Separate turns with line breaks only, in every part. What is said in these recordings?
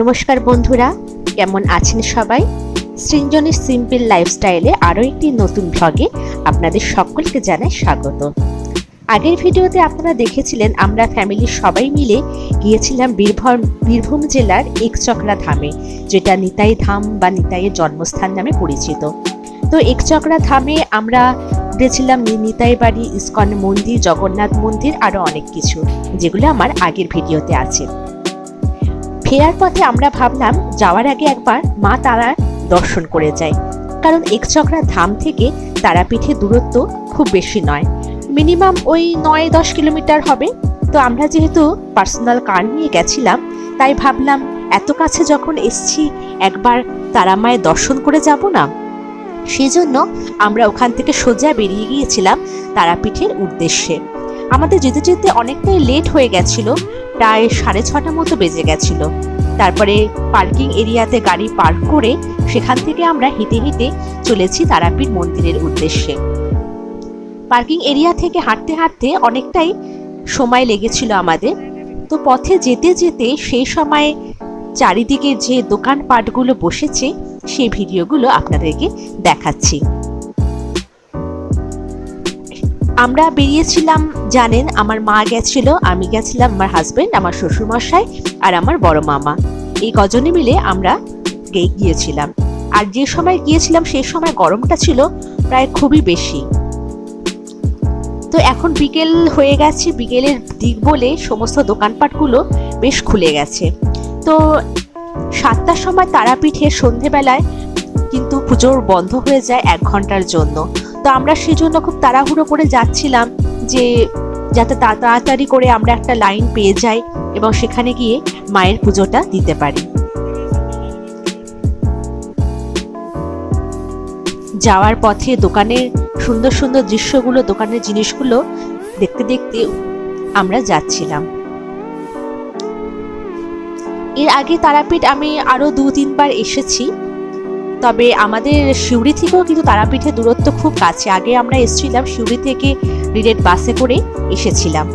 নমস্কার বন্ধুরা, কেমন আছেন সবাই? সৃঞ্জনের সিম্পল লাইফস্টাইলে আরও একটি নতুন ভ্লগে আপনাদের সকলকে জানাই স্বাগত। আগের ভিডিওতে আপনারা দেখেছিলেন আমরা ফ্যামিলির সবাই মিলে গিয়েছিলাম বীরভূম বীরভূম জেলার একচক্রা ধামে, যেটা নিতাই ধাম বা নিতাইয়ের জন্মস্থান নামে পরিচিত। তো একচক্রা ধামে আমরা নি- নিতাই বাড়ি, ইস্কন মন্দির, জগন্নাথ মন্দির আরও অনেক কিছু, যেগুলো আমার আগের ভিডিওতে আছে। ফেরার পথে আমরা ভাবলাম যাওয়ার আগে একবার মা তারার দর্শন করে যাই, কারণ একচক্রা ধাম থেকে তারাপীঠের দূরত্ব খুব বেশি নয়। মিনিমাম ওই নয় দশ কিলোমিটার হবে। তো আমরা যেহেতু পার্সোনাল কার নিয়ে গেছিলাম, তাই ভাবলাম এত কাছে যখন এসছি, একবার তারা মায়ের দর্শন করে যাব না? সেই জন্য আমরা ওখান থেকে সোজা বেরিয়ে গিয়েছিলাম তারাপীঠের উদ্দেশ্যে। আমাদের যেতে যেতে অনেকটাই লেট হয়ে গেছিল, প্রায় সাড়ে ছটা মতো বেজে গেছিল। তারপরে পার্কিং এরিয়াতে গাড়ি পার্ক করে সেখান থেকে আমরা হেঁটে হেঁটে চলেছি তারাপীঠ মন্দিরের উদ্দেশ্যে। পার্কিং এরিয়া থেকে হাঁটতে হাঁটতে অনেকটাই সময় লেগেছিল আমাদের। তো পথে যেতে যেতে সেই সময় চারিদিকে যে দোকানপাটগুলো বসেছে সেই ভিডিওগুলো আপনাদেরকে দেখাচ্ছি। আমরা বেরিয়েছিলাম, জানেন, আমার মা গেছিল, আমি গেছিলাম আমার হাজবেন্ড আমার শ্বশুরমশাই আর আমার বড় মামা। এই কজনে মিলে আমরা গিয়েছিলাম। আর যে সময় গিয়েছিলাম, সেই সময় গরমটা ছিল প্রায় খুবই বেশি। তো এখন বিকেল হয়ে গেছে, বিকেলের দিক বলে সমস্ত দোকানপাটগুলো বেশ খুলে গেছে। তো সাতটার সময় তারাপীঠে সন্ধেবেলায় কিন্তু পুজোর বন্ধ হয়ে যায় এক ঘণ্টার জন্য। তো আমরা সেই জন্য খুব তাড়াহুড়ো করে যাচ্ছিলাম যে যাতে তাড়াতাড়ি করে আমরা একটা লাইন পেয়ে যাই এবং সেখানে গিয়ে মায়ের পুজোটা দিতে পারি। যাওয়ার পথে দোকানের সুন্দর সুন্দর দৃশ্যগুলো, দোকানের জিনিসগুলো দেখতে দেখতে আমরা যাচ্ছিলাম। এর আগে তারাপীঠ আমি আরও দু, তিনবার এসেছি। তবে আমাদের সিউড়ি থেকেও কিন্তু তারাপীঠের দূরত্ব খুব কাছে। আগে আমরা এসেছিলাম সিউড়ি থেকে ডিরেক্ট বাসে করে এসেছিলাম।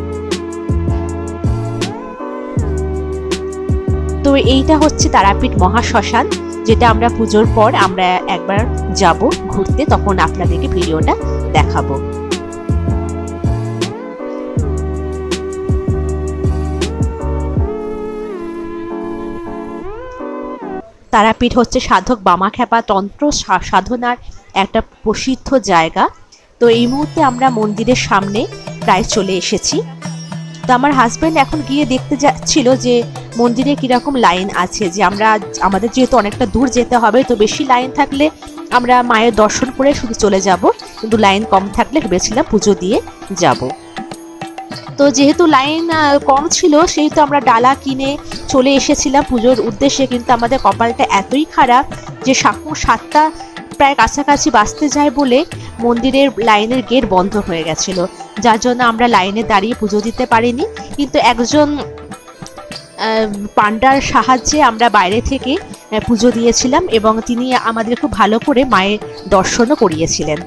তো এইটা হচ্ছে তারাপীঠ মহাশ্মশান, যেটা আমরা পুজোর পর আমরা একবার যাব ঘুরতে, তখন আপনাদেরকে ভিডিওটা দেখাবো। তারাপীঠ হচ্ছে সাধক বামাখ্যাপা তন্ত্র সাধনার একটা প্রসিদ্ধ জায়গা। তো এই মুহূর্তে আমরা মন্দিরের সামনে প্রায় চলে এসেছি। তো আমার হাজব্যান্ড এখন গিয়ে দেখতে যাচ্ছিল যে মন্দিরে কীরকম লাইন আছে, যে আমরা, আমাদের যেহেতু অনেকটা দূর যেতে হবে, তো বেশি লাইন থাকলে আমরা মায়ের দর্শন করে শুধু চলে যাব। কিন্তু লাইন কম থাকলে ভেবেছিলাম পুজো দিয়ে যাব। তো যেহেতু লাইন কম ছিল, সেহেতু আমরা ডালা কিনে চলে এসেছিলাম পুজোর উদ্দেশ্যে, কিন্তু আমাদের কপালটা এতই খারাপ যে সাকু সাতটা প্রায় কাছাকাছি বাঁচতে যায় বলে মন্দিরের লাইনের গেট বন্ধ হয়ে গেছিল। যার জন্য আমরা লাইনে দাঁড়িয়ে পুজো দিতে পারিনি। কিন্তু একজন পান্ডার সাহায্যে আমরা বাইরে থেকে পুজো দিয়েছিলাম এবং তিনি আমাদের খুব ভালো করে মায়ের দর্শনও করিয়েছিলেন।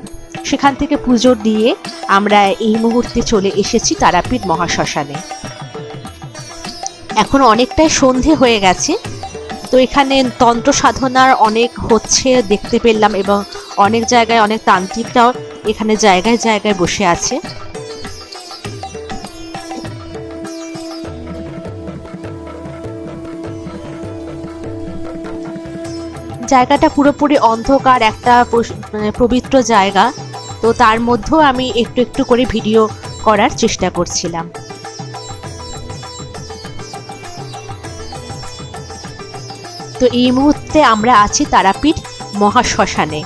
সেখান থেকে পুজো দিয়ে আমরা এই মুহূর্তে চলে এসেছি তারাপীঠ মহাশ্মশানে। এখন অনেকটাই সন্ধে হয়ে গেছে, তো এখানে তন্ত্র সাধনার অনেক হচ্ছে দেখতে পেলাম এবং অনেক জায়গায় অনেক তান্ত্রিকরাও এখানে জায়গায় জায়গায় বসে আছে। জায়গাটা পুরোপুরি অন্ধকার, একটা মানে পবিত্র জায়গা। তো তার মধ্যেও আমি একটু একটু করে ভিডিও করার চেষ্টা করছিলাম। তো এই মুহূর্তে আমরা আছি তারাপীঠ মহাশ্মশানে।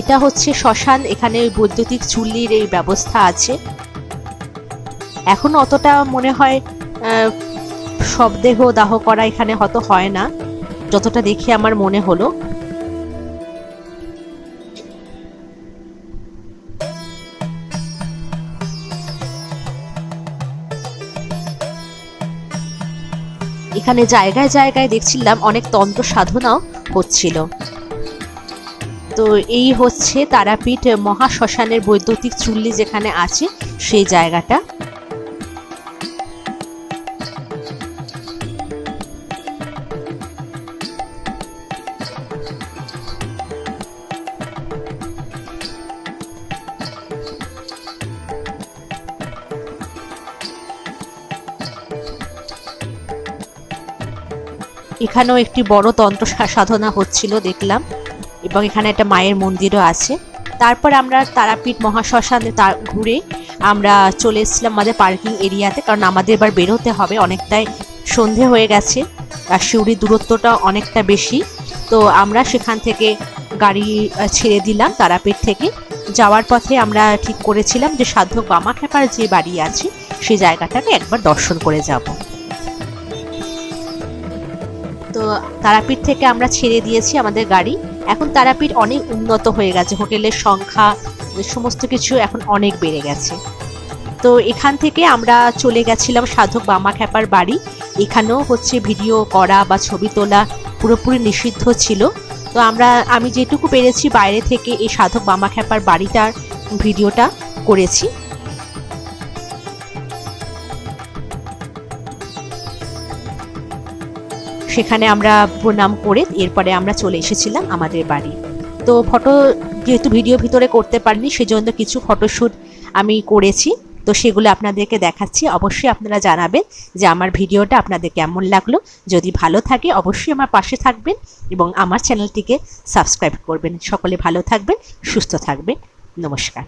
এটা হচ্ছে শ্মশান, এখানে বৈদ্যুতিক চুল্লির এই ব্যবস্থা আছে। এখন অতটা মনে হয় শবদেহ দাহ করা এখানে হয়তো হয় না। যতটা দেখে আমার মনে হলো। এখানে জায়গায় জায়গায় দেখছিলাম অনেক তন্ত্র সাধনাও হচ্ছিল। তো এই হচ্ছে তারাপীঠ মহাশ্মশানের বৈদ্যুতিক চুল্লি যেখানে আছে, সেই জায়গাটা। এখানেও একটি বড় তন্ত্র সাধনা হচ্ছিল, দেখলাম। এবং এখানে একটা মায়ের মন্দিরও আছে। তারপর আমরা তারাপীঠ মহাশ্মশানে তা ঘুরে আমরা চলে এসেছিলাম আমাদের পার্কিং এরিয়াতে, কারণ আমাদের এবার বেরোতে হবে। অনেকটাই সন্ধে হয়ে গেছে, আর সিউড়ির দূরত্বটা অনেকটা বেশি। তো আমরা সেখান থেকে গাড়ি ছেড়ে দিলাম তারাপীঠ থেকে। যাওয়ার পথে আমরা ঠিক করেছিলাম যে সাধক বামাখ্যাপার যে বাড়ি আছে সেই জায়গাটাকে একবার দর্শন করে যাব। তো তারাপীঠ থেকে আমরা ছেড়ে দিয়েছি আমাদের গাড়ি। এখন তারাপীঠ অনেক উন্নত হয়ে গেছে। হোটেলের সংখ্যা, সমস্ত কিছু এখন অনেক বেড়ে গেছে। তো এখান থেকে আমরা চলে গেছিলাম সাধক বামা খ্যাপার বাড়ি। এখানেও হচ্ছে ভিডিও করা বা ছবি তোলা পুরোপুরি নিষিদ্ধ ছিল। তো আমরা, আমি যেটুকু পেরেছি বাইরে থেকে এই সাধক বামা খ্যাপার বাড়িটার ভিডিওটা করেছি। সেখানে আমরা প্রণাম করে এরপরে আমরা চলে এসেছিলাম আমাদের বাড়ি। তো ফটো যেহেতু ভিডিও ভিতরে করতে পারিনি, সেজন্য কিছু ফটোশ্যুট আমি করেছি। তো সেগুলো আপনাদেরকে দেখাচ্ছি। অবশ্যই আপনারা জানাবেন যে আমার ভিডিওটা আপনাদের কেমন লাগল। যদি ভালো থাকে, অবশ্যই আমার পাশে থাকবেন এবং আমার চ্যানেলটিকে সাবস্ক্রাইব করবেন। সকলে ভালো থাকবেন, সুস্থ থাকবেন। নমস্কার।